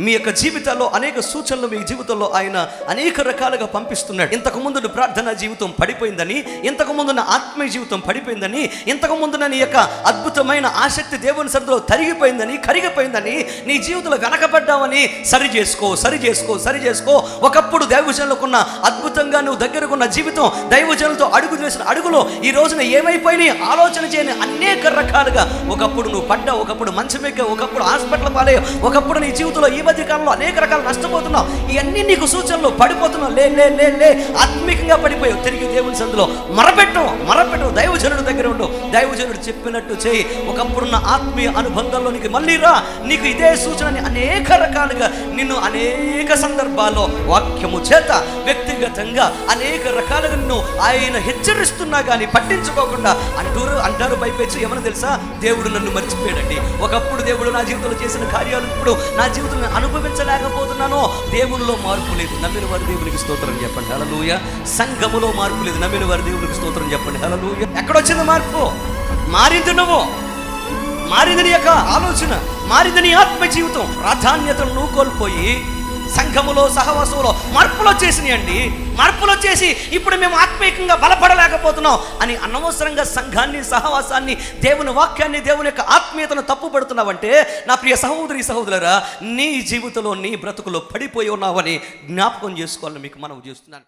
మీ యొక్క జీవితాల్లో అనేక సూచనలు మీ జీవితంలో ఆయన అనేక రకాలుగా పంపిస్తున్నాడు. ఇంతకు ముందు ప్రార్థనా జీవితం పడిపోయిందని ఇంతకుముందు నా ఆత్మీయ జీవితం పడిపోయిందని ఇంతకుముందు నా నీ యొక్క అద్భుతమైన ఆసక్తి దేవుని సరిలో తరిగిపోయిందని కరిగిపోయిందని నీ జీవితంలో వెనకబడ్డావని సరి చేసుకో సరి చేసుకో సరి చేసుకో. ఒకప్పుడు దైవజనులకున్న అద్భుతంగా నువ్వు దగ్గరకున్న జీవితం దైవజనులతో అడుగు చేసిన అడుగులో ఈ రోజున ఏమైపోయినాయి? ఆలోచన చేయని అనేక రకాలుగా. ఒకప్పుడు నువ్వు పడ్డావు ఒకప్పుడు మంచమెక్క ఒకప్పుడు హాస్పిటల్ పాలే ఒకప్పుడు నీ జీవితంలో ఈ మధ్య అనేక రకాలు నష్టపోతున్నావు. ఇవన్నీ నీకు సూచనలు పడిపోతున్నావు. లే లే లే లే. ఆత్మికంగా పడిపోయావు. తిరిగి దేవుని సందులో మరపెట్టం మరపెట్టు దైవజనుడు దగ్గర ఉండు. దైవజనుడు చెప్పినట్టు చేయి. ఒకప్పుడున్న ఆత్మీయ అనుబంధంలో నీకు మళ్ళీ రా. నీకు ఇదే సూచనని అనేక రకాలుగా నిన్ను అనేక సందర్భాల్లో వాక్యము చేత వ్యక్తిగతంగా అనేక రకాలుగా నిన్ను ఆయన హెచ్చరిస్తున్నా కానీ పట్టించుకోకుండా అంటారు అంటారు పైపెచ్చు ఏమని తెలుసా? దేవుడు నన్ను మర్చిపోయాడండి. ఒకప్పుడు దేవుడు నా జీవితంలో చేసిన కార్యాలు ఇప్పుడు నా జీవితంలో అనుభవించలేకపోతున్నానో దేవునిలో మార్పు లేదు. నమ్మిన వారి దేవునికి స్తోత్రం చెప్పండి. హలలుయ సంఘములో మార్పు లేదు. నమ్మిన వారి దేవునికి స్తోత్రం చెప్పండి. హలలుయ ఎక్కడొచ్చింది మార్పు? మారింది నువ్వు. మారింది నీ యొక్క ఆలోచన. మారింది నీ ఆత్మ జీవితం ప్రాధాన్యతను నువ్వు కోల్పోయి సంఘములో సహవాసంలో మార్పులు వచ్చేసినాయండి మార్పులు వచ్చేసి ఇప్పుడు మేము ఆత్మీయంగా బలపడలేకపోతున్నాం అని అనవసరంగా సంఘాన్ని సహవాసాన్ని దేవుని వాక్యాన్ని దేవుని యొక్క ఆత్మీయతను తప్పుపడుతున్నావంటే నా ప్రియ సహోదరి సహోదరురా నీ జీవితంలో నీ బ్రతుకులో పడిపోయి ఉన్నావని జ్ఞాపకం చేసుకోవాలని మీకు మనం చేస్తున్నాను.